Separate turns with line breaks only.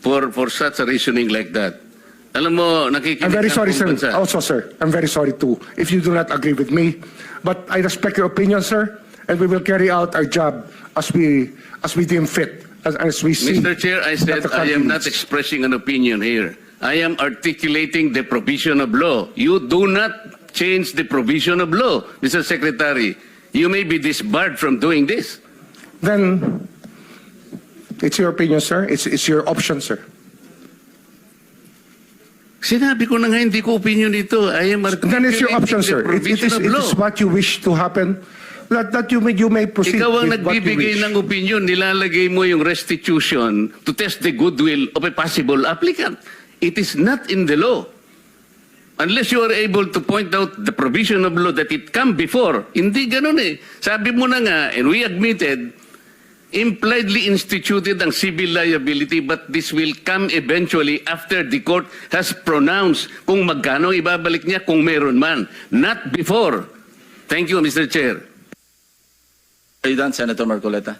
for for such a reasoning like that. Alam mo, nakikinig
I'm very sorry, sir.
bansa.
Also, sir, I'm very sorry too, if you do not agree with me. But I respect your opinion, sir, and we will carry out our job as we, as we deem fit, as, as we see.
Mr. Chair, I said I am not expressing an opinion here. I am articulating the provision of law. You do not change the provision of law, Mr. Secretary. You may be disbarred from doing this.
Then, it's your opinion, sir. It's, it's your option, sir.
Sinabi ko na nga hindi ko opinion ito. I am
Then it's your option, sir. It, it, is, it is what you wish to happen. That, that you may, you may proceed
Ikaw ang
with what you
nagbibigay
wish.
ng opinion, nilalagay mo yung restitution to test the goodwill of a possible applicant. It is not in the law. Unless you are able to point out the provision of law that it come before. Hindi ganun eh. Sabi mo na nga, and we admitted, impliedly instituted ang civil liability but this will come eventually after the court has pronounced kung magkano ibabalik niya kung meron man. Not before. Thank you, Mr. Chair.
Are you done, Senator Marcoleta?